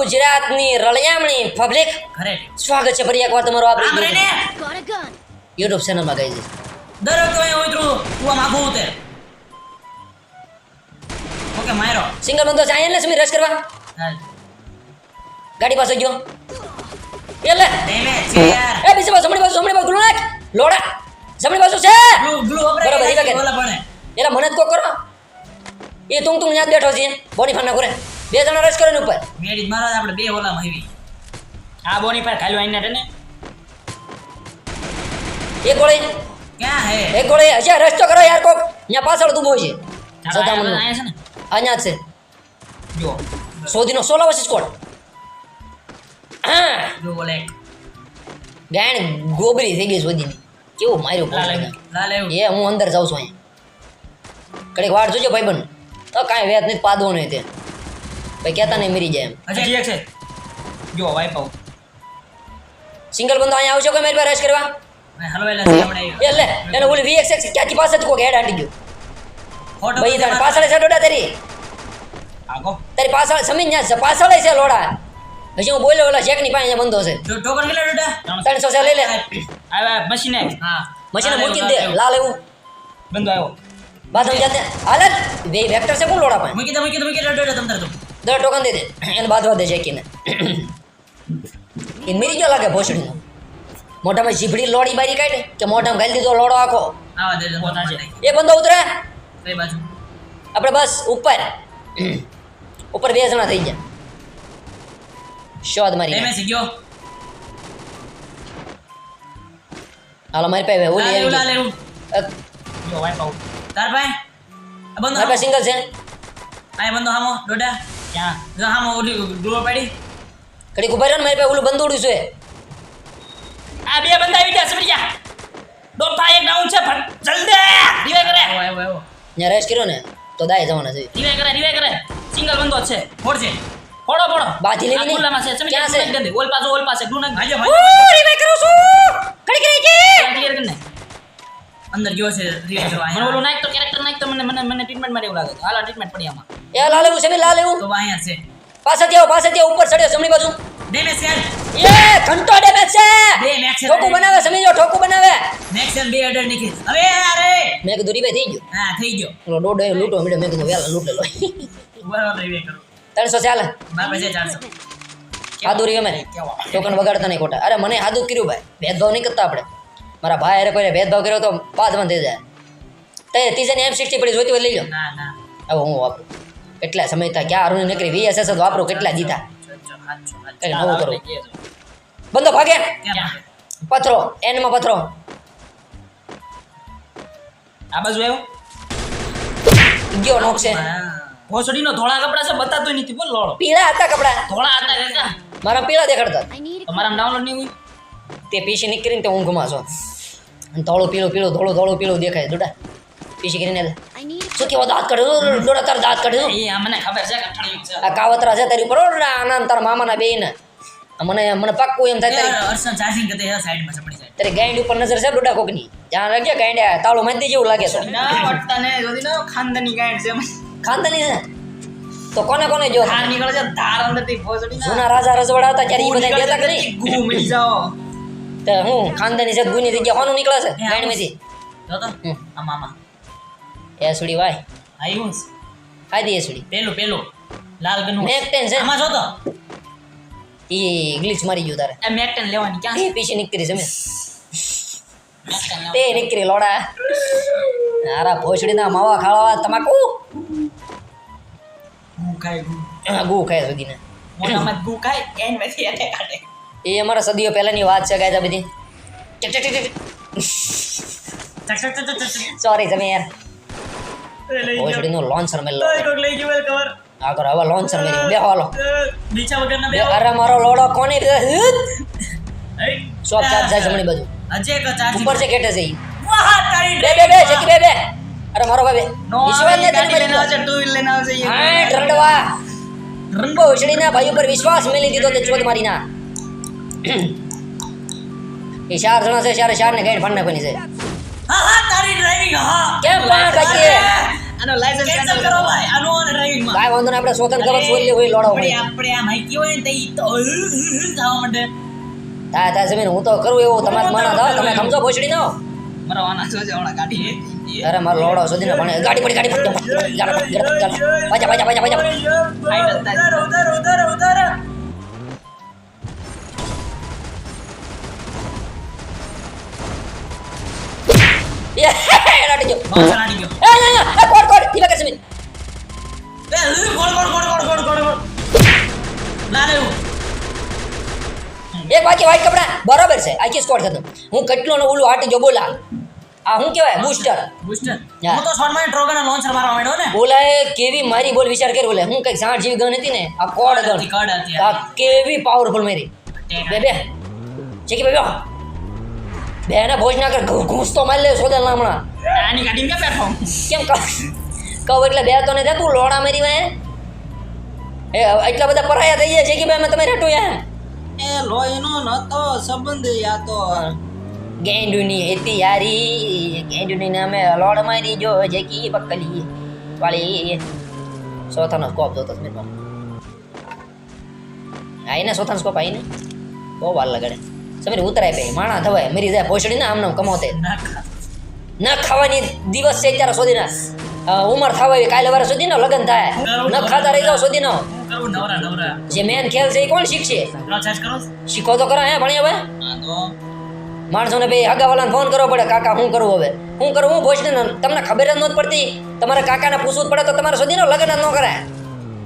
ગુજરાતની રળિયામણી પબ્લિક સ્વાગત છે ફરી એકવાર તમારું આપણી. યુટ્યુબ ચેનલમાં ગઈ છે. દરેક તો અહીંયા ઉતરું તું આમ આઘું ઉતર. ઓકે માયરો. સિંગલ બંધો જાય ને સમીર રશ કરવા. ગાડી પાસે ગયો. એ લે. ડેમેજ છે યાર એ બીજી બાજુ જમણી બાજુ જમણી બાજુ ગ્લુ નાખ લોડા. જમણી બાજુ છે. બરાબર, એ એલા મને જ કો કરો. એ તું તું યાદ બેઠો છે. બોડી ફાના કરે બે જણા રશ કરે ને ઉપર મેરીજ મારો આપણે બે ઓલામાં આવી. આ બોની પર ખાલી આઈને ને? એક ગોળી ક્યાં હે? એક ગોળી રશ તો કરો યાર કોક. અહીંયા પાછળ તું છે. સદામણનું. આયા છે ને? અહીંયા છે. જો. સોદીનો સોલા વર્ષ સ્કોડ હા. જો બોલે. ગાયણ ગોબરી થઈ ગઈ સોદીની કેવું માર્યો લાલ એ હું અંદર જાઉં છું અહીંયા. કડીક વાર જોજો ભાઈબંધ. તો કાંઈ વેત નહીં પાદવો નહીં તે. ભાઈ કહેતા નહીં મરી જાય એમ હજી હજી એક છે જો વાઈપ આઉટ સિંગલ બંદો અહીંયા આવશે કોઈ મારી પાસે રશ કરવા મેં હલવાયેલા છે આપણે એ લે એને ઓલી વીએક્સ ક્યાંથી પાસે જ કોક હેડ હાટી ગયો ફોટો ભાઈ તારી પાછળ છે ડોડા તારી આગો તારી પાછળ સમીન ન્યા છે પાછળ છે લોડા હજી હું બોલ્યો ઓલા શેકની પાસે અહીંયા બંધો છે જો ટોકન કેટલા ડોડા ત્રણસો છે લઈ લે આવ્યા મશીન એક હા મશીને લાલ મૂકી આવ્યું, દે લાલ લાલ આવ્યું. એવું બંધો આવ્યો બાથરૂમ જાતે હાલે બે વેક્ટર છે કોણ લોડા પાસે મૂકી દે મૂકી દે મૂકી દે ડોડા તમ તાર દર ટોકન દે દે. એને બાંધવા દે શેકીને એ મરી ગયો લાગે ભોસડીનો. મોઢામાં જીભડી લોડી બારી કાઢે કે મોઢામાં ગાલી દીધો લોડો આખો. એ બંદો ઉતરે. આપણે બસ ઉપર. ઉપર બે જણા થઈ ગયા. શોધ મારી હાલો મારી પાસે ઓલી તાર પાસે સિંગલ છે. આ બંધો હામો ડોડા ક્યાં? જો હામો ઓલી ડૂબો પડી. કડી ઊભા રહ્યો ને મારી પાસે ઓલું ઉડ્યું છે. આ બે બંદા આવી ગયા સમજ્યા ડોફા એક ડાઉન છે જલ્દી. રિવાઈ કરે. આવ્યો આવ્યો આવ્યો ત્યાં રેસ કર્યો ને તો દાય જવાના છે. રિવાઈ કરે રિવાઈ કરે. સિંગલ બંદો છે. ફોડ છે ફોડો ફોડો. બાજી લેવી નહીં? ખુલ્લામાં છે. સમજ્યા ક્યાં છે? ઓલ પાસે ઓલ પાસે ગ્લુ નાખ ભાઈ ભાઈજો કરું છું. કડી કરી કે ક્લિયર કરને અંદર ગયો છે રિવાઇવ કરવા. મને ઓલું નાખ તો કેરેક્ટર નાખ તો મને મને મને ટ્રીટમેન્ટ માટે એવું લાગે હાલા ટ્રીટમેન્ટ પડી આમાં. એ લાલ એવું છે લાલ એવું? તો અહીંયા છે. પાછળથી આવો પાછળથી આવો, ઉપર ચડ્યો જમણી બાજુ. ડેમેજ છે. એ ઘંટો ડેમેજ છે. બે મેક્સ છે ઠોકું બનાવે સમજો ઠોકું બનાવે. નેક્સ્ટ બે અડર નીકળી. હવે અરે. મેં કીધું રીબાઈ થઈ ગયું. હા થઈ ગયો. પેલો ડોડો એ લૂંટો મળ્યો મેં કીધું વેલા લૂંટ લો બરાબર રિવાઇવ કરું. ત્રણસો ચાલે મારા પાસે ચારસો. હાદુ રહી અમે. ટોકન વગાડતા નહીં ખોટા. અરે મને હાદુ કર્યું ભાઈ. ભેદભાવ નહીં કરતા આપણે. મારા ભાઈ અરે કોઈને ભેદભાવ કર્યો તો પાંચ બંધ થઈ જાય. તે ત્રીજાની એમ સિક્સટી પડી જોઈતી હોય લઈ લો ના ના. હવે હું વાપરું. કેટલા સમય થાય? ક્યાં અરુણ નીકળી વીએસએસ એસ વાપરો? કેટલા જીતા. કંઈ નવું કરો. બંધો ભાગે. પથરો. એન્ડમાં પથરો. આ બાજુ આવ્યો? ગયો નોક છે. હા. ભોસડીનો ધોળા કપડા છે બતાતો નથી. બોલ લોડો પીળા હતા કપડા. ધોળા હતા કાકા. મારા પીળા દેખાડતા. તમારા ડાઉનલોડ નહીં હોય? તે પીસી નીકળીને તે ઊંઘમાં છો. અને ધોળો પીળો પીળો ધોળો ધોળો પીળો દેખાય જોડા પીસી કરીને શું કેવો દાંત કાઢ્યો? દોડા તાર દાંત કાઢ્યો? એ મને ખબર છે કઠણિયું છે. આ કાવતરા છે તારી ઓરડા આનંદ તારા મામાના બેન મને મને પાક્કું એમ થાય તારી યાર, અર્શન ચાર્જિંગ કરતે હે સાઈડમાં ચપડી સાઈડ તારી ગાંડ ઉપર નજર છે દોડા કોકની? જ્યાં રાખજે ગાંડ્યા તાળો મંદી જેવું લાગે છે. ના વટતા ને જોદી ના ખાનદાની ગાંઠ છે ખાનદાની છે? તો કોને કોને જો? ધાર નીકળે છે ધાર અંદરથી ભોસડી જૂના રાજા રજવાડા હતા ત્યારે ઈ બધા દેતા કરી મળી જાઓ. તે હું ખાનદાની છે ગુની જગ્યા હોનું નીકળે છે ગાંડમાંથી જો તો આ મામા. એ સુડી વાય આવ્યું છે. એસડી. પેલું પેલું. લાલ ગનું મેક ટેન છે. આમાં જો તો ઈ ગ્લિચ મારી ગયું તારે. એ મેકટેન લેવાની ક્યાં છે? પીછી નીકળી જમે તે નીકળી લોડા. હારા ભોસડીના માવા ખાવા તમાકુ? ગુ ખાય ગુ. ગુ ખાય સુધીને મોટામાં ગુ ખાય એન પછી એને કાઢે. એ અમારા સદીઓ પહેલાની વાત છે ગાયતા બધી. સોરી તમે યાર. ગયો. ભોસડીનું લોન્ચર મેલો લઈ ગયો કવર આગળ હવે લોન્ચર મેલ બે હાલો બીચા વગર ના બે અરે મારો લોડો કોને શોપ ચાર્જ જાય જમણી બાજુ. અજે એક ચાર્જ ઉપર છે. કેટે છે વાહ તારી બે બે બે જેકી બે બે. અરે મારો ભાઈ વિશ્વાસ ને તને લઈને આવશે ટુ વ્હીલ લઈને આવશે હા હાય રંડવા. રંબો ઉછળીના ભાઈ ઉપર વિશ્વાસ મેલી દીધો તે ચોદ મારીના એ ચાર જણા છે ચારે ચાર ને ગાઈડ ફાડ નાખવાની છે. ડ્રાઇવિંગ હા કેમ પણ કાકીએ આનો લાયસન્સ કેન્સલ કરો ભાઈ આનો અને ડ્રાઇવિંગમાં ભાઈ વાંધો નહીં આપણે સ્વતંત્ર કવર છોડી હોય લોડો ભાઈ આપણે આ માઈકી હોય ને તે ઈ તો માંડે તા તા જમીન હું તો કરું એવું તમારે માણા થાવ તમે સમજો ભોસડી ના મારો આના જોજે હમણાં ગાડી અરે મારો લોડો સુધી પણ ગાડી પડી ગાડી પડી પાછા પાછા પાછા પાછા Final touch. ઉતારો ઉતારો ઉતારો ઉતારો એક બાકી વ્હાઈટ કપડા બરાબર છે આખી સ્કોર થતો હું કેટલો ને ઓલું હાટી જો બોલા આ શું કહેવાય બૂસ્ટર બૂસ્ટર યા. હું તો શોર્ટમાં ટ્રોગન લોન્ચર મારવા માંડ્યો ને બોલાએ કેવી મારી બોલ વિચાર કર્યો બોલે હું કંઈક સાઠ જેવી ગન હતી ને આ કોડ ગન હતી, કોડ હતી, આ કેવી પાવરફુલ મારી બે બે ચેકી બે બે બે ને ભોજ ના કર ઘૂસ તો મારી લે સોદલ ના હમણાં. આની ગાડી કે પ્લેટફોર્મ કેમ કહું? કહો એટલે બે તો ને દે તું લોડા મારી વાય એ એટલા બધા પરાયા થઈ ગયા છે કે ભાઈ મેં તમે રેટું યાર એ લોહીનો નતો સંબંધ યા તો. ગેંડુની હતી યારી ગેંડુની નામે લોડ મારી જો જેકી બકલી વાળી. સોથાનો સ્કોપ જોતો મેં પણ આઈને સોથાનો સ્કોપ આઈને બહુ વાર લગાડે. સમીર ઉતરાય ભાઈ માણા થવાય મરી જાય ભોસડી ના આમને આમ કમાવતે. ના ન ખાવાની દિવસ છે ત્યારે સુધી ના ઉંમર થવા કાલે વાર સુધીનો લગ્ન થાય. ન ખાતા રહી જાવ કરું નવરા નવરા. જે મેન ખેલ છે એ કોણ શીખશે? કરો. શીખો તો કરો હે ભણ્યા હવે માણસોને ભાઈ હગાવાલાને ફોન કરવો પડે કાકા શું કરવું હવે? શું કરવું હું ભોજન તમને ખબર જ નહોતી પડતી. તમારે કાકાને પૂછવું જ પડે તો તમારે સુધીનો લગ્ન જ ન કરાય.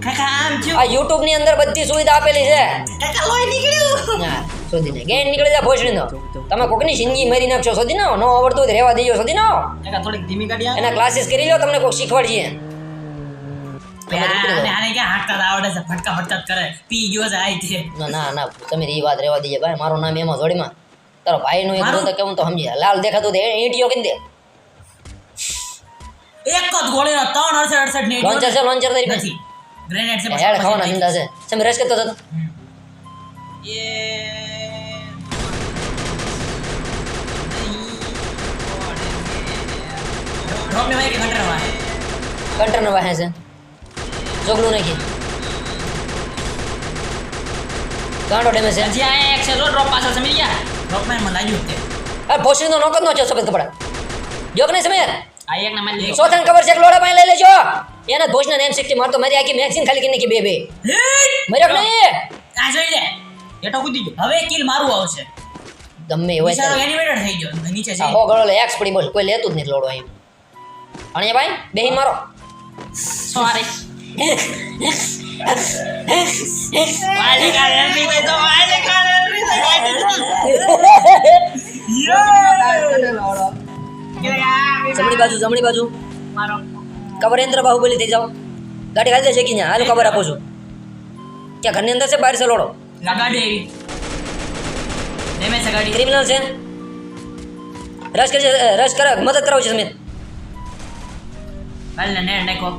કાકા આમ આ યુટ્યુબની અંદર બધી સુવિધા આપેલી છે. કાકા લોહી નીકળ્યું. હા ગેન નીકળી જાય ભોજડીનો તમે કોકની જિંદગી મારી નાખશો સુધીનો નો આવડતું હોય રહેવા દેજો સુધીનો કાકા થોડીક ધીમી ગાડી એના ક્લાસીસ કરી લો તમને કોઈક શીખવાડીએ જ ના ના ના તમે એ વાત રહેવા દઈએ ભાઈ. મારું નામ એમાં જોડીમાં. તારો ભાઈનું એક મારું? કેવું તો સમજી લાલ દેખાતું ઈંટીઓ કરી દે. એક જ ગોળીનો ત્રણ અડસઠ અડસઠ ને લોન્ચર છે લોન્ચર નથી. ગ્રેનેડ છે હેડ ખાવાના ધંધા છે. તમે રસ કરતો હતો એ ડ્રોપ ને ભાઈ કે ઘંટરમાં કંટર વાહે છે. જોગલું નાખી ગાંડો ડેમેજ છે. હજી આ એક છે જો ડ્રોપ પાછળ સમી ગયા? ડ્રોપમાં મને લાગ્યું તે અરે ભોસડી નો નોકર નો છે સફેદ કપડા. જોક નહીં સમય આ એક ના મારી સો તને ખબર છે લોડા પાસે લઈ લેજો. એને ભોજના નેમ સિક્સટી મારતો મારી આખી મેક્સિન ખાલી કરી કે બે બે. મર્યો કે નહીં? આ જોઈ લે. એટો કૂદી ગયો. હવે કિલ મારું આવશે. ગમે એવો એનિમેટેડ થઈ ગયો. નીચે છે હો ગળો લે એક્સ પડી બોલ. કોઈ લેતું જ નહીં લોડો અહીં. અને ભાઈ બેહી મારો. સોરી વાલે કાલે એન્ટ્રી થઈ તો વાલે કાલે એન્ટ્રી થઈ જમણી બાજુ જમણી બાજુ. મારો. કબર યંત્ર બાહુબલી થઈ જાઓ. ગાડી ખાલી દે છે કે હાલ ખબર આપું છું. ક્યાં ઘરની અંદર છે? બહાર છે લોડો. આ ગાડી. આવી ડેમેજ મદદ ગાડી ક્રિમિનલ છે રશ કરજે રશ કર મદદ કરાવું છે સમીર હાલ ને નેટ નાખો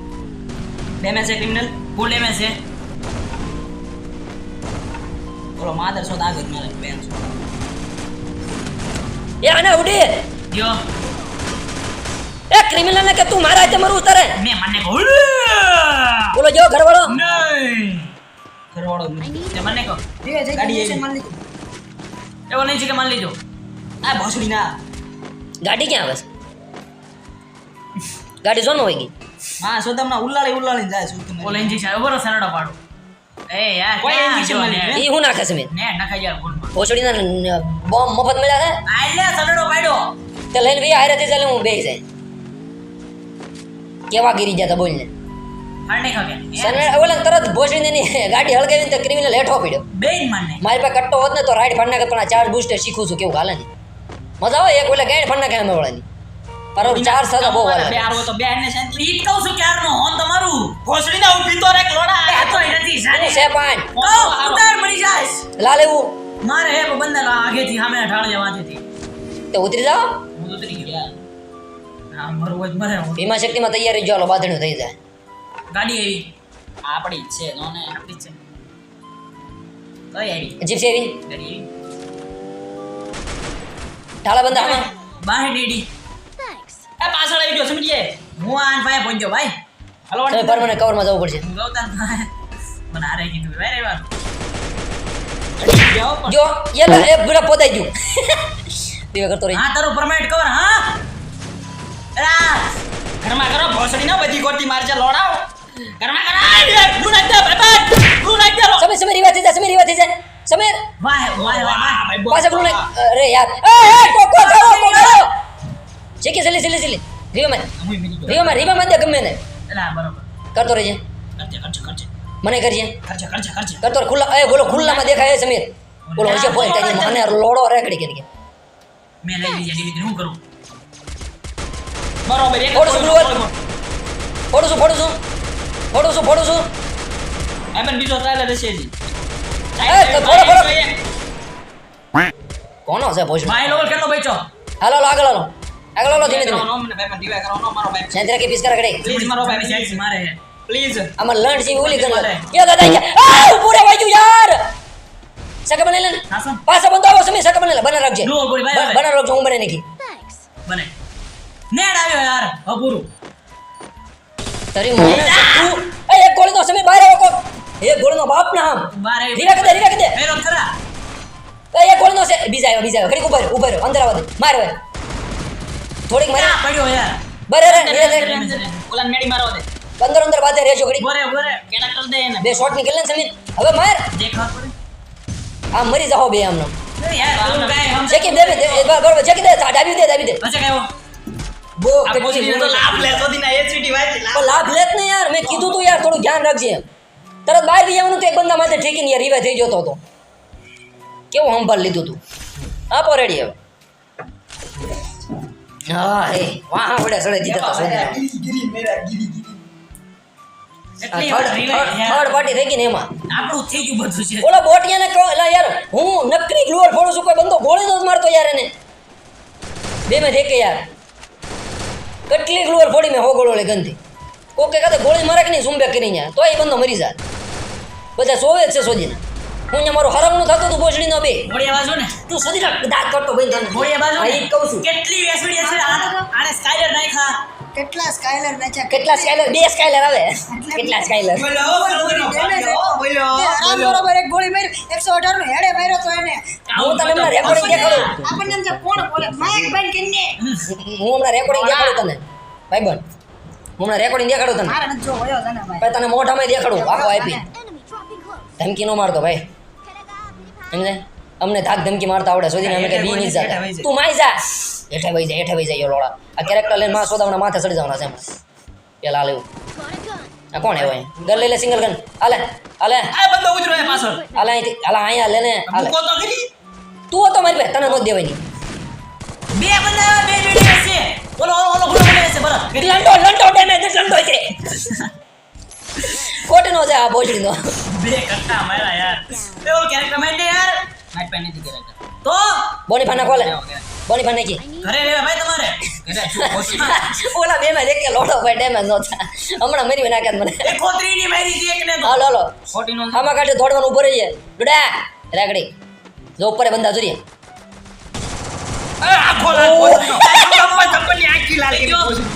ડેમેજ છે ક્રિમિનલ ફૂલ ડેમેજ છે બોલો માદર શોધ આગળ મારે બેન એ આને ઉડી જો એ ક્રિમિનલ ને કે તું મારા હાથે મરવું તારે મેં મને કહું બોલો જો ઘરવાળો નહીં ઘરવાળો તે મને કહો ગાડી એવી. એવો નહીં છે કે માન લીધો આ ભોસડી ના ગાડી ક્યાં આવે છે ગાડી જોનો હોય ગઈ. હા સોદમના ઉલ્લાળી ઉલ્લાળી જાય શું તમે? ઓલ એન્જી હવે બરો સરડા પાડો. એ યાર કોઈ એન્જી છે મને મળી એ હું નાખે સમીર નેટ નખાઈ જાય ફોનમાં. ભોસડીના બોમ્બ મફત મળ્યા છે? આલે સરડો પાડ્યો. તે લઈને ભઈ હારે તે ચાલે હું બે જાય. કેવા ગીરી જતા બોલને. તરત ભોસડીને ગાડી હળગાવીને તો ક્રિમિનલ હેઠો પડ્યો. બેન મારને મારી પાસે કટ્ટો હોત ને તો રાઈડ ફાડ નાખે પણ આ ચાર્જ બૂસ્ટર શીખું છું કેવું હાલે મજા આવે એક ઓલા ગાઈડ ફાડ નાખે અમે વાળાની. પર ચાર થતા બહુ વાર બે આરો તો બે ને શાંતિ ઈ કહું છું ક્યારનો હોન તમારું. ઘોસડી ના ઊભી તો રેક લોડા આ તો નથી સાની છે પાંચ. કહું ઉતાર મળી જાય. લા લેવું મારે હે બંદલ આગેથી સામે ઢાળ જવાથી તો ઉતરી જાવ હું ઉતરી ગયા. હા મરવું હોય તો મરે હું. શક્તિ માં તૈયારી જો હાલો બાંધણું થઈ જાય. ગાડી એવી આપડી છે નો ને આપણી છે. કઈ આવી? જીપસી એવી. ગાડી એવી ઢાળા બંધા આમાં બાહે ડેડી. એ પાછળ આવી ગયો સમજીએ હું આન પાસે પહોંચ્યો ભાઈ. હાલો તમે વાળી પરમાનન્ટ કવરમાં જવું પડશે. ગૌતમ મને હારે કીધું ભાઈ રેવાનું જો યલા એ પૂરા પોદાઈ ગયું. દેવા કરતો રહી. હા તારું પરમેન્ટ કવર હા. રા ઘરમાં કરો ભોસડી ના બધી ગોતી મારજે લોડાવ ઘરમાં કરો. તું નાખ દે ભાઈ તું નાખ દે લો. સમીર સમીર રીવા થઈ જાય સમીર રીવા થઈ જાય સમીર. વાહ વાહ વાહ વાહ, ભાઈ, બોલ. પાછા પેલું અરે યાર. એ એ કોકો ખાઓ કોકો શીખી સિલી સિલી સિલી રીવા માં રીવા માં રીવા માં દે ગમે ને કરતો રહેજે. મને કરજે. કરતો ખુલ્લા એ બોલો ખુલ્લામાં દેખાય સમીર. બોલો હશે ફોન તારી મને લોડો રેકડી કરી મેં લઈ લીધી ડિલિવરી હું કરું? બરોબર એક ફોડું છું. ફોડું છું ફોડું છું. ફોડું છું ફોડું છું. આ બીજો ટ્રાયલ હશે જી. કોનો છે ભોજ ભાઈ લોલ કેટલો બેચો હાલો હાલો આગળ હાલો. આગળ હાલો ધીમે ધીમે નો મને ભાઈ પણ divide કરો, નો મારો ભાઈ. સેન્દ્રા કે પીસ કરા કડે Please મારો ભાઈ ભાઈ સાઈડ મારે પ્લીઝ આમાં લણ જેવી ઓલી ગન કે દાદા કે આ પૂરે વાગ્યું યાર સકે બને લે હાસમ પાછા બંધો આવો સમી સકે બને લે બને રાખજે લો, ગોળી, ભાઈ, બ- બને રાખજો હું બને નાખી બને નેડ આવ્યો યાર અપૂરું તારી મને તું એ એક ગોળી નો સમી બહાર આવો કોક એક ગોળી નો બાપ ના આમ બાર આવ્યો રીવા કે દે રીવા કે દે મેરો ખરા એ એક ગોળી નો છે બીજા આવ્યો બીજા આવ્યો ઘડીક ઊભા રહ્યો, ઊભા રહ્યો, અંદર આવવા દે માર હવે થોડીક મારી પડ્યો યાર. બરે રે ધીરે ધીરે ઓલા મેડી મારવા દે. અંદર અંદર બાધે રહેજો ઘડીક. બોરે બોરે કર દે એને. બે શોટની ને સમીર. હવે માર. દેખા પડે. આ મરી જાઓ બે આમનો. યાર તું કાંઈ સમજે જેકી દે દે બરાબર દે દાબી દે દાબી દે. પછી કાંઈ બો આ તો લાભ લે તો દીના એચડી વાય પણ લાભ લેત ને યાર મેં કીધું તું યાર થોડું ધ્યાન રાખજે તરત બહાર બી જવાનું તો એક બંદા માથે ઠેકીને યાર રીવા થઈ જતો હતો. કેવું સંભાળ લીધું તું? આપો રેડી હવે. હા હે વાહ વડે સડે દીધા તા એટલી થર્ડ વાર થર્ડ- પાર્ટી થઈ ગઈ ને એમાં. આપણું થઈ ગયું બધું છે. ઓલા બોટિયાને કહો એટલે યાર હું નકરી ગ્લુઅર ફોડું છું કોઈ બંદો ગોળી નો મારતો યાર એને. બે મેં દેખે યાર. કેટલી ગ્લુઅર ફોડી મેં હો ગોળો લે ગંધી કોકે કાતે ગોળી મારે કે નહીં ઝુંબે કરીને? તો એ બંદો મરી જાય. બધા સોવે જ છે સોજીને. હું મારું હરામનું થતું હતું નો બે. ઘોડિયા બાજુ ને. તું સદી રાખ. દાંત કરતો ભાઈ તને. ઘોડિયા બાજુ હા, ને કહું છું. કેટલી વેસડી હશે આને આને સ્કાયલર નાખા કેટલા સ્કાયલર નાખ્યા કેટલા સ્કાયલર? બે સ્કાયલર આવે. કેટલા સ્કાયલર? બોલો બરાબર એક ગોળી મારી એકસો અઢાર નો હેડે માર્યો તો એને. હું તને હમણાં રેકોર્ડિંગ દેખાડું. આપણને એમ કે કોણ બોલે? માઈક બંધ કરીને હું હમણાં રેકોર્ડિંગ દેખાડું તને. ભાઈબંધ હું હમણાં રેકોર્ડિંગ દેખાડું તને. મારે નથી જો વયો તને ભાઈ. ભાઈ તને મોઢામાં દેખાડું. આખો આપી ધમકી નો મારતો ભાઈ. સમજે અમને ધાક ધમકી મારતા આવડે સુધી અમે કઈ બી નહીં જતા તું માઈ જા હેઠે વહી જાય હેઠે વહી જાય લોડા આ કેરેક્ટર લઈને માં સોદાવના માથે ચડી જવાના છે પેલા લેવું આ કોણ હે ભાઈ ગન લઈ લે સિંગલ ગન હાલે હાલે આ બંદો ઉતરો એ પાછળ હાલે અહીંથી હાલે અહીંયા લે ને હાલે મૂકો તો ખરી તું હતો મારી ભાઈ તને નોંધ દેવાની બે બંદા બે જોડી છે ઓલો ઓલો ઓલો બોલે હશે બરાબર લંડો લંડો ડેમેજ લંડો છે ખોટનો છે આ બોજડીનો બે કટ્ટા મારા યાર એ ઓલો કેરેક્ટર દે યાર મારી પેન નથી કેરેક્ટર તો બોની ફાના ખોલે બોની ફાના કી ઘરે રે ભાઈ તમારે ઓલા બે માં એક લોડો ભાઈ ડેમેજ નહોતા હમણાં મરી નાખે મને એક ખોત્રીની મારી હતી એકને તો હાલો હાલો ખોટી નો આમાં કાઢે દોડવાનું ઊભો રહીએ ડડા રાગડી જો ઉપર બંધા જોઈએ આખો લાલ પોઝિટિવ ચપ્પલ ચપ્પલની આખી લાલ કરી પોઝિટિવ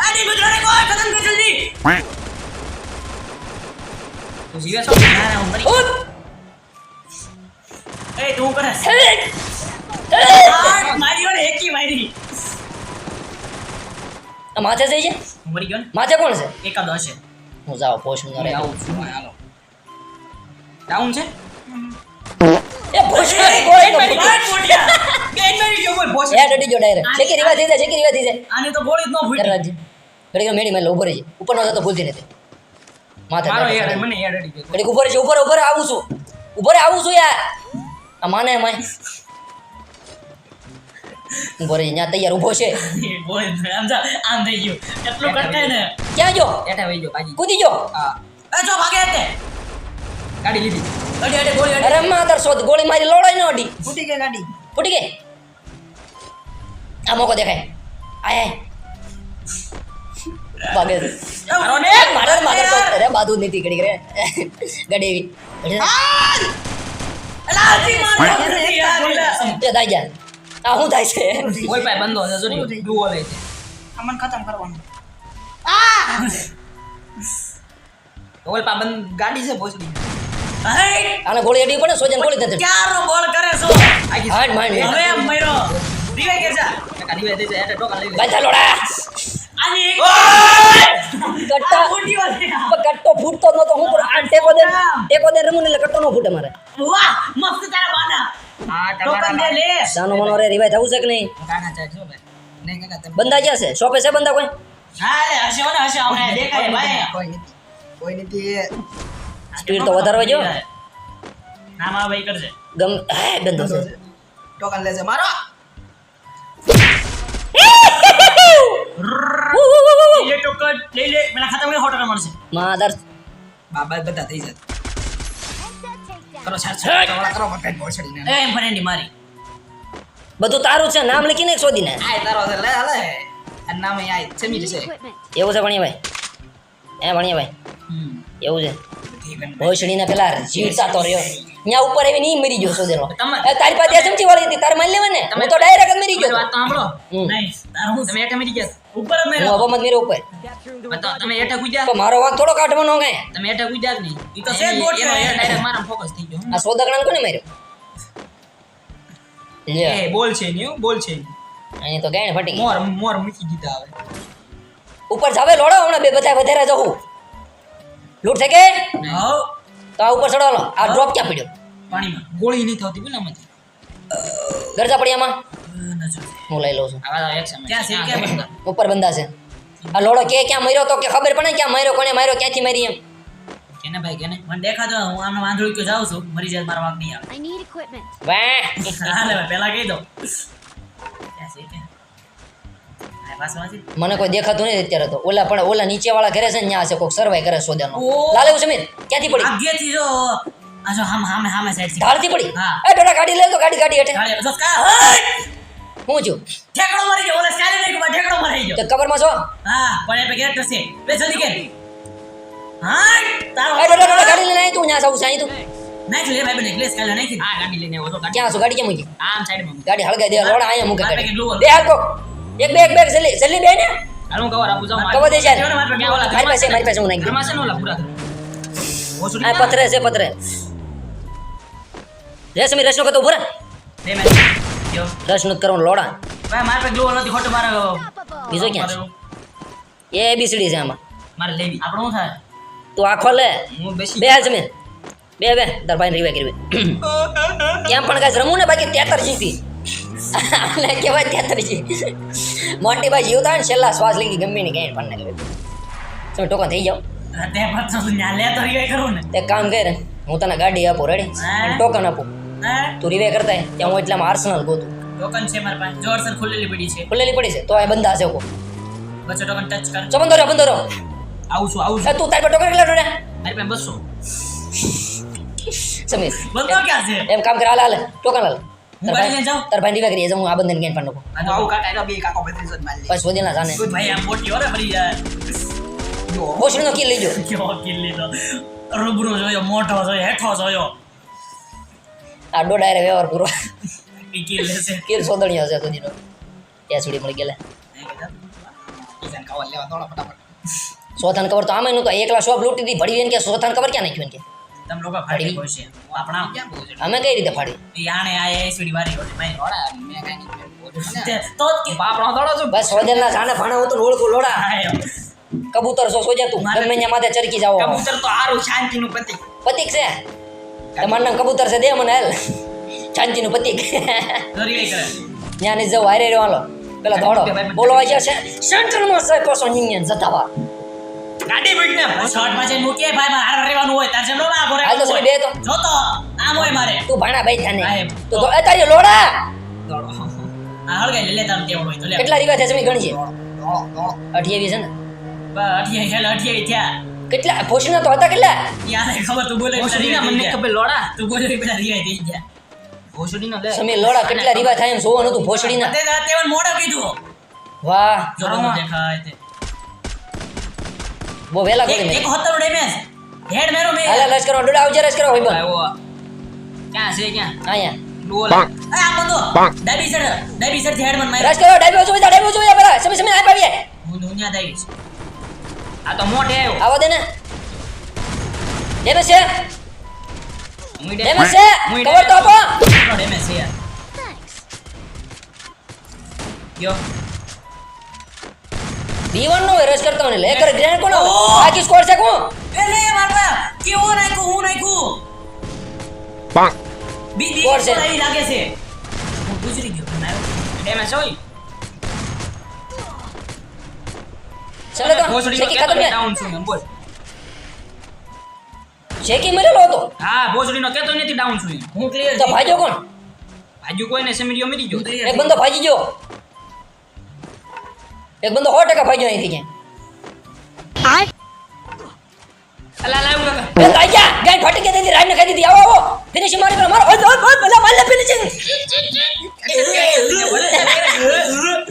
આની બજવાને કોઈ ખતમ કર જલ્દી તું જીવે છો ના ના હું મરી તું કરે ઓલે એકી મારી આ માથે જઈ છે મરી ગયો ને માથે કોણ છે એકાદ હશે હું જાઉં પોષણ હું આવું છું હાલો ડાઉન છે એ પોષણ કોઈ એક મારી મોટિયા બેન મારી ગયો કોઈ બોસ એ ડડી જો ડાયરેક્ટ છેકી રીવા થઈ જાય છેકી રીવા થઈ જાય આની તો ગોળી જ ન કર રાજ્ય ઘડી મેડી મેં ઊભો રહી ઉપર નો જતો ભૂલતી નથી માથે મારો યાર મને યાર અડી ગયો. એટલે ઉપર છે ઉપર ઉપર આવું છું. ઉપર આવું છું યાર. આ માને માય. ઉપર અહીંયા તૈયાર ઊભો છે. બોલ આમ જા આમ થઈ ગયો. એટલું કટકાય ને ક્યાં જો એટા વઈ ગયો બાજી કૂદી જો હા. એ જો ભાગે તે. ગાડી લીધી. અડી અડી ગોળી અડી. અરે માતર શોધ ગોળી મારી લોડાઈ નો અડી. ફૂટી ગઈ ગાડી. ફૂટી ગઈ? આ મોકો દેખાય. આય. ભાગે. મારો ને? મારે મારે અરે બાદુ નથી ઘડી કરે. ગડેવી. એલા આજી યાર દાઈ જા આ હું થાય છે? કોઈ પાસે બંધો છે સોરી ડુઓ લે છે. અમન ખતમ કરવાનું. ઓલ પા બંધ ગાડી છે ભોસડી. આને ગોળી અડી પડે સોજન ગોળી નથી ક્યારનો બોલ કરે છો? હાડ માંડ હવે એમ મર્યો કે જા. કાકા દીવાય દેજે એટલે ટોકા લઈ લે. ગાજા લોડા. કટ્ટા ફૂટતો નતો હું પણ આ ટેકો દે ટેકો દે રમું એટલે કટ્ટો નો ફૂટે મારે. વાહ મસ્ત તારા બાના. હા ટોકન દે લે. સાનો મનો રે રિવાય થવું છે કે નહીં? કાના ચાલ જો ભાઈ. નહીં કાકા તમે બંદા ક્યાં છે? શોપે છે બંદા કોઈ? હા રે હશે ને હશે હમણાં દેખાય ભાઈ. કોઈ નથી. કોઈ નથી સ્પીડ તો વધારવા જો. નામા ભાઈ કરજે. ગમ હે બંધો છે. ટોકન લેજે. મારો! લે ટોકન લઈ લે. પેલા ખાતામાં હોટલ મળશે. માધર બાબા બધા થઈ જાય કરો છાર હેટ. છાર કરો મકાઈ ભોસડી ને એ ફરેન્ડી મારી. બધું તારું છે નામ લખીને શોધીને. આય તારો છે લે હાલે. આ નામ અહીં આય સમીર છે એવું છે ભણીયા ભાઈ. એ ભણીયા ભાઈ. એવું છે. ભોસડીના પેલા જીવતાતો રહ્યો. ત્યાં ઉપર એવી નહીં મરી ગયો સોદેલો તારી પાસે ચમચી વાળી હતી તારે મારી લેવાને? હું તો ડાયરેક્ટ મરી ગયો વાત તો સાંભળો. હમ. નાઈસ તારું હું તમે એટા મરી ગયા? ઉપર મેરો અવમત મેરો ઉપર. તમે એટા કૂદ્યા તો મારો વાંક થોડો કાઢવાનો કાંઈ. તમે એટા કૂદ્યા નહીં. ઈ તો છે બોટ એનો ડાયરેક્ટ મારા ફોકસ થઈ ગયો. આ સોદકણાને કોને માર્યો? લે. એ બોલ છે નહીં બોલ છે અહીં તો ગાયણ ફટી મોર મોર મૂકી દીધા હવે. ઉપર જાવે લોડો હમણાં બે બધા વધારે જવું લૂટ થઈ ગઈ? તો આ ઉપર ચડો આ ડ્રોપ ક્યાં પડ્યો? પાણીમાં. ગોળી નહીં થતી બોલ આમાંથી. ગરજા પડી આમાં? હું લઈ લઉં છું. ઉપર બંધા છે. આ લોડો કે ક્યાં મર્યો તો કે ખબર પડે ક્યાં મર્યો કોને માર્યો ક્યાંથી મારી એમ? કેને ભાઈ કેને? મને દેખાતો હું આમ વાંધોડી કે જાઉં છું. મરી જાય મારા વાગ નહીં આવે. આઈ નીડ ઇક્વિપમેન્ટ વાહ. હાલે પહેલા કહી દો. ક્યાં છે મને કોઈ દેખાતું નહીં અત્યારે તો. ઓલા પણ ઓલા નીચે વાળા ઘરે છે ને ત્યાં છે કોઈક સર્વાઈ કરે સોદાનો. લાલ એવું સમીર ક્યાંથી પડી? આગેથી જો આજો હામ હામે હામે સાઈડથી. ધારથી પડી? હા. એ ડોડા ગાડી લે તો ગાડી ગાડી હેઠે. ગાડી જો કા! હું! જો ઠેકડો મરી ગયો ઓલા સ્ટાઈલ નહીં કે ઠેકડો મારી તો કબરમાં છો? હા પણ એ પેકેટ છે. બે જલ્દી કે હા તારો એ ડોડા ગાડી લઈને આવી તું ન્યા જાવું સાઈ તું. નાખ લે ભાઈ બને ગ્લેસ કાલે નાખી હા ગાડી લઈને આવ્યો તો ગાડી. ક્યાં છો ગાડી કેમ મૂકી? આમ સાઈડમાં ગાડી હળગાઈ દે લોડા આયા મૂકે. બે હાલ કોક એક બે એક બે જલ્દી જલ્દી બે ને. હાલો કવર આપું જાવ કવર દે યાર કેવડે મારે પાસે મારી પાસે હું નાખી. ઘરમાં છે ને ઓલા પૂરા આ પથરે છે પથરે. રે સમીર રસ નો કતો ભરા બે મિનિટ જો. રસ નો કરવાનો લોડા. ભાઈ મારે પેકેટ લો નથી ખોટો મારે બીજો ક્યાં છે? એ એબીસીડી છે આમાં. મારે લેવી. આપણો શું થાય? તું આખો લે. હું બેસી બે હાલ સમીર. બે બે. દરબાઈ રીવે કરવી. કેમ પણ કાંઈ રમું ને બાકી તેતરજી જીતી આને કહેવાય તેતર મોટી ભાઈ જીવતા હોય ને છેલ્લા શ્વાસ લઈ ગમી ની કઈ પણ તમે ટોકન થઈ જાઓ તે પાછું લે તો રિવાઈ કરું ને. એક કામ કર હું તને ગાડી આપું રેડી ટોકન આપું. તું રિવે કરતા ત્યાં હું એટલામાં આર્સનલ ગોતું. ટોકન છે મારા પાસે. જોરસર ખુલ્લેલી પડી છે. ખુલેલી પડી છે તો આ બંધા છે કો. બચ્ચો ટોકન ટચ કર. ચો બંધો રે બંધો રહો આવું છું આવું છું. તું તારી પર ટોકન કેટલા જોડે મારી પાસે 200 સમીર બંધો ક્યાં છે? એમ કામ કર હાલ હાલ ટોકન હાલ. ગાડી લઈને જાઉં? તાર ભાઈ રીવે કરીએ હું આ બંધન ગેન પણ નાખું હું આવું કાકા એનો બે કાકો બત્રીસો જ મારી લે પછી સોદેલા જાને ભાઈ આ મોટી ઓરે ભરી જાય જો ભોસડીનો કી લેજો કેવો કિલ્લી તો રૂબરૂ જોયો મોટો જોયો હેઠો જોયો આ ડોડાયરે વ્યવહાર પૂરો કિલ લેશે કીર સોદણીઓ છે સુધીનો ત્યાં સુધી મળી ગયેલા સોથાન કવર તો આમાં નહોતો એકલા શોપ લૂંટી હતી ફડી કે સોથાન કવર ક્યાં નાખ્યું કે તમે લોકો ફાડી કોઈ છે. આપણા અમે કઈ રીતે ફાડી યાણે આ એસડી વારી હોય મેં દોડા મેં કઈ નહીં કર્યું. ભોસડી તો જ કે બાપડો દોડો છું. બસ સોદેલના જાણે ભાણે તો ઓળખું લોડા. કબૂતર સો સોજે તું. ગમે ત્યાં માથે ચરકી જાવ કબૂતર તો શાંતિનું પ્રતીક. પતિક છે? તમારું નામ કબૂતર છે દે મને હાલ. શાંતિનું પતિક દોરી કરે. ત્યાં નહીં જવું હારે પેલા દોડો. બોલો આજે છે સેન્ટરમાં છે કોસો નિયન જતાવા ગાડી બીટને શોર્ટમાં જઈને મૂકીએ. ભાઈ મારે હારે રહેવાનું હોય. તાર જેમ નો ના ઘોરે હાલ તો બે તો. જો તો આમ હોય મારે. તું ભાણા ભાઈ થાને તો તો એ તારી લોડા. આ હળગાઈ લે લે તમ તેવડ હોય તો લે. કેટલા રીવા છે જમી દોડો અઠ્યાવીસ છે ને? બા 28 હેલ 28 થયા. કેટલા? ભોસડીના તો હતા કેટલા? યાર ખબર તું બોલે ભોસડીના મને ખબર લોડા. તું બોલે બધા રીવા થઈ ગયા. ભોસડીનો લે. સમી લોડા કેટલા રીવા થાય એમ જોવાનું હતું ભોસડીના તે તેવન મોડો કીધું. વાહ. જો દેખાય તે. બહુ વહેલા એક કરી એક હોતર ડેમેજ હેડ મેરો મે હાલે લશ કરો ડોડા આવજે રસ કરો ભાઈ બન આવ્યો ક્યાં છે ક્યાં અહીંયા ડોલ આ બંદો ડાબી સાઈડ ડાબી સાઈડથી હેડ મન માર્યો રસ કરો ડાઈબો જોઈ ડાઈબો જોઈ પેલા સમી સમી આ પાવીએ હું દુનિયા દઈ આ તો મોઢે આવ્યો આવા દે ને ડેમેજ છે હું ડેમેજ છે કવર તો આપો ડેમેજ છે યાર B1 નો રસ કરતો ને લે કર ગ્રેનેડ કોનો! બાકી સ્કોર છે કોણ? એટલે મારવા. કેવો નાખ્યું હું નાખ્યું? બી બી કોણ છે? આવી લાગે છે. હું ગુજરી ગયો આવ્યો ડેમેજ હોય ચાલે તો શેકી કેતો ખતમ ને? ડાઉન છું એમ બોલ. શેકી મરેલો હતો? હા ભોસડીનો કેતો નથી ડાઉન છું હું ક્લિયર તો કોણ? ભાજુ કોઈને સેમિડિયો મરી ગયો. એક બંદો ભાજી ગયો. એક બંદો 100% ભાગ્યો અહીંથી ક્યાંય અલા લાવ કાકા એ લાઈ ગયા ગાય ફાટી ગઈ હતી રાઈને ખાઈ દીધી. આવો આવો. ફિનિશ મારી પર મારો ઓય ઓય ઓય ભલા માર ફિનિશિંગ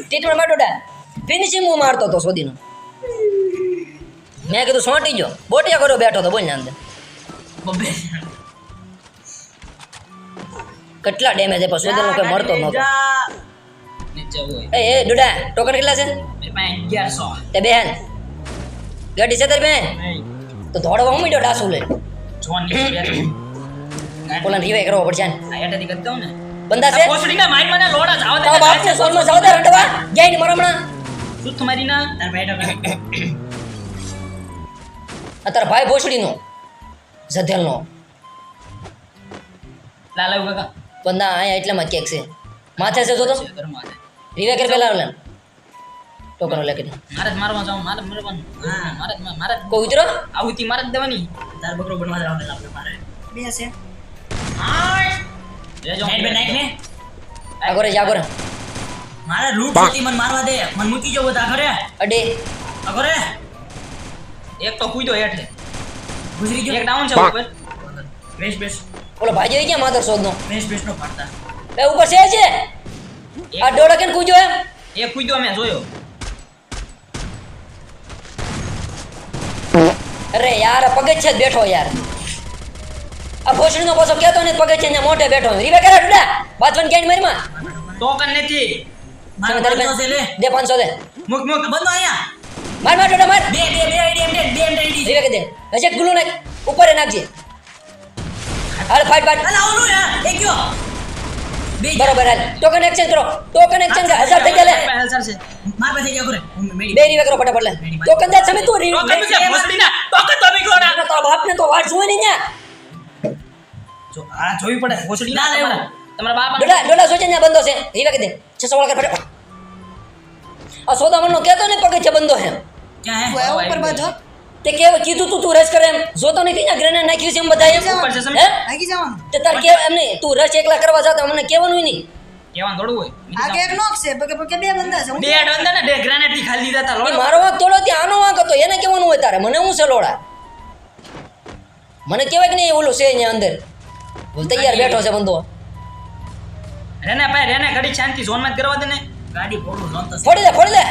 ટ્રીટમેન્ટમાં ડોડા ફિનિશિંગ હું મારતો તો સોદીનો. મેં કીધું સોંટી જો બોટિયા કરો બેઠો તો બોલ ને અંદર. બબે કેટલા ડેમેજ આપ્યો? સોદીનો કોઈ મરતો નહોતો. એ એ ડોડા ટોકન કેટલા છે 1100 તે બેન ગાડી છે તારી બેન તો દોડવા હું મીડો ડાસુ લે ઓલા રીવાઈ કરવો પડશે ને ને બંદા છે ભોસડીના માઈન મને લોડા જાવ તારા સોલ સોલમાં જાવ દે રંડવા ને મરમણા શું તમારી ના તાર બેઠો અત્યારે ભાઈ ભોસડી નો જધેલ નો લાલા કાકા બંદા અહીંયા એટલામાં જ કેક છે માથે છે જો તો રીવે કર પેલા ઓલા ટોકનો લેકે મારે જ મારવા જાવ મારે મરવાનું. હા. મારે મારે કો ઉતરો? આવુતી મારે દેવાની. તાર બકરો બનવા જાવ ને આપણે મારે. બે છે લેજો હેડ બે નાખ ને. આગોરે જાગોરે મારે લૂટ હતી મન મારવા દે. મન મૂકી જો તા ઘરે. અડે. આ ઘરે. એક તો કૂદ્યો હેઠે. ગુજરી ગયો. એક ડાઉન છે ઉપર. બેસ બેસ. ઓલો ભાઈ જોઈ ક્યાં માધર શોધનો બેસ બેસ નો ફાડતા બે ઉપર છે છે. આ કેમ કૂજો એમ? એ કૂદ્યો મેં જોયો. અરે યાર આ પગે જ બેઠો યાર. આ ભોસડીનો પાછો કહેતો ને પગે છે ને મોઢે બેઠો રીવે કરે ડુડા બાથવન ક્યાંય મારીમાં ટોકન નથી. દે પાંચસો દે. મુક મુક બંધો અહીંયા માર માર ડોડા માર. બે બે બે આઈડી એમ બે આઈડી રીવે કે દે. હજે ગુલું નાખ. ઉપર નાખજે. હાલ ફાઈટ ફાઈટ અલા ઓલું યાર. એ બે બરોબર હાલ ટોકન એક્સચેન્જ કરો ટોકન એક્સચેન્જ કર હજાર થઈ ગયા લે માર પાસે ગયા કરે મેડી બે રીવે કરો ફટાફટ લે ટોકન દે તમે તું રીવે ટોકન મૂકે ભોસડીના ટોકન તો મીકો ના તારા બાપને તો વાટ જોવે નહીં ન્યા જો આ જોવી પડે ભોસડી ના લેવું તમારા બાપા ડોડા ડોડા સોચે ન્યા બંધો છે રીવે કે દે છસો વાળા કર ફટાફટ આ સોદામણનો કહેતો ને પગે છે બંધો છે ક્યાં તું આવ્યો ઉપર બાજુ તે કે કીધું તું તું રસ કરે એમ. જોતો નથી ને ગ્રેનેડ નાખ્યું છે એમ બધા એમ ઉપર છે સમજ? હે ભાગી જવાનું. તે તાર કે એમ નહીં તું રસ એકલા કરવા જાતો અમને કહેવાનું નહીં. કેવાનું થોડું હોય. આગે એક નોક છે પગે પગે બે બંદા છે. બે બંદા ને બે ગ્રેનેડથી ખાલી દીધા તા મારો વાંક થોડો ત્યાં આનો વાંક હતો એને કહેવાનું હોય તારે. મને હું છે લોડા મને કહેવાય કે નહીં ઓલું છે અહીંયા અંદર? બોલ તૈયાર બેઠો છે બંદો રેને ભાઈ રેને ઘડી શાંતિ ઝોનમાં જ કરવા દે ને. ગાડી ફોડું ઝોન તો ફોડી દે ફોડી દે.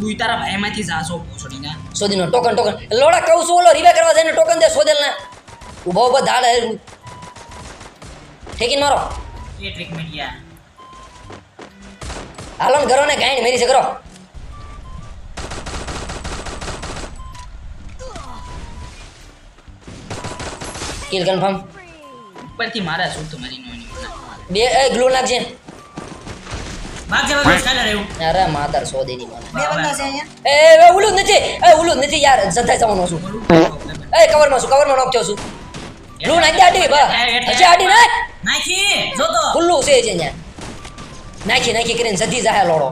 તું તારા ભાઈ માંથી જાશો ભોસડી ના સોદીનો ટોકન ટોકન લોડા કહું છું ઓલો રીવે કરવા જાય ને ટોકન દે સોદેલ ના ઊભો ઊભો ધાડ ઠેકીને મારો. એ ટ્રિક મીડિયા હાલો ને કરો ને ગાયને મેરી છે કરો કિલ કન્ફર્મ ઉપરથી મારા શું તો મારી નોની. બે એ ગ્લુ નાખજે. ભાગ જવા બસ કાલે રહ્યું? અરે માતર સોદેની મને બે બંદા છે અહીંયા? એ એ નથી એ જ નથી યાર જથાઈ જવાનો છું. એ કવરમાં છું કવરમાં નોક થયો છું ગ્લુ નાખી આડી બા. હજી આડી નાખ નાખી જો તો ખુલ્લું છે છે નાખી નાખી કરીને સધી જાહે લોડો.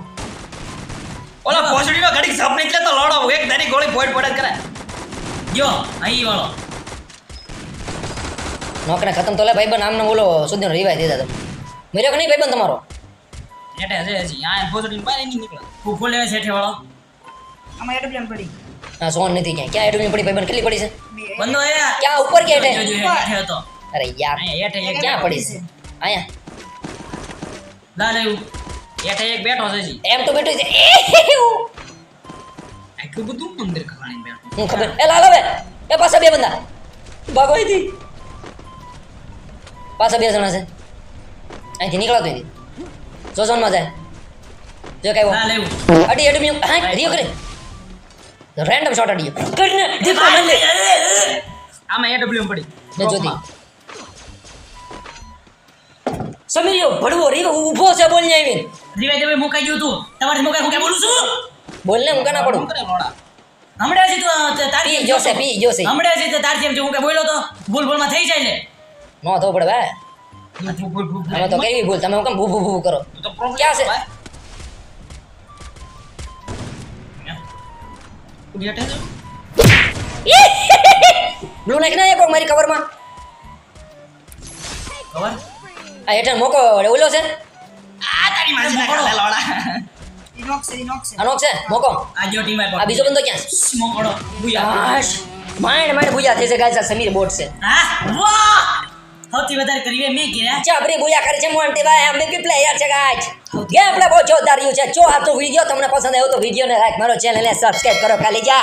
ઓલા પોસડીનો ઘડી સપ નીકળે તો લોડો એક દારી ગોળી પોઈન્ટ પડે કરે ગયો અહીં વાળો. નોકરા ખતમ તો લે ભાઈબંધ આમને બોલો સુધીનો રિવાય દીધા તમે. મેર્યો કે નહીં બન તમારો? એટલે હશે હજી. આ ભોસડીને બહાર નહીં નીકળે. ફૂફો લેવે છે વાળો. આમાં એરોપ્લેન પડી. ના સોન નથી ક્યાં ક્યાં એડમી પડી? ભાઈબંધ કેટલી પડી છે? બંધો એ. ક્યાં ઉપર કે હેઠે હેઠે હતો. અરે યાર હેઠે એક ક્યાં પડી છે? અહીંયા. ના લેવું હેઠે એક બેઠો છે જી એમ તો બેઠો છે. આટલું બધું મંદિર ખવાણી બેઠો હું ખબર? એ લાલ હવે. એ પાછા બે બંદા ભાગો અહીંથી. પાછા બે જણા છે. અહીંથી નીકળાતો નથી જો ઝોનમાં જાય જો કઈ લા લેવું. અડી એડમી હા રીયો કરે. રેન્ડમ શોટ અડી કરને દીપો મને આમાં ડબલ્યુ પડી. ને જોતી સમીરિયો ભડવો રીવો ઊભો છે બોલ ને આવીને. રીવે દેવે મુકાઈ ગયું તું. તમારે મુકાઈ હું કે બોલું છું? બોલ ને હું કના પડું. હમણાં જ તું તારી જોશે પી જોશે. હમણાં જ તારી જેમ જે હું કે બોલ્યો તો ભૂલ ભૂલમાં થઈ જાય ને. નો તો પડે ભાઈ. અમે તો કેવી ભૂલ તમે કેમ ભૂ ભૂ ભૂ કરો ક્યાં છે? બ્લુ નાખી ના એક મારી કવરમાં? ખબર? આ હેઠળ મોકો ઓલો છે? આ તારી માસી ના ખાલા લોડા ઈ છે ઈ છે. આનો છે? મોકો. આ જો ટીમ આ બીજો બંદો ક્યાં છે? બુયા થઈ સમીર બોટ છે. હા? વાહ! સૌથી વધારે કરી મેં ગિરા ચાબરી બુયા કરે છે મોન્ટી ભાઈ બી પ્લેયર છે ગાઈસ કે આપણે બહુ જોરદાર રહ્યું છે. જો આ તો વિડિયો તમને પસંદ આવ્યો તો વિડિયોને લાઈક મારો ચેનલને સબસ્ક્રાઇબ કરો, ખાલી જા.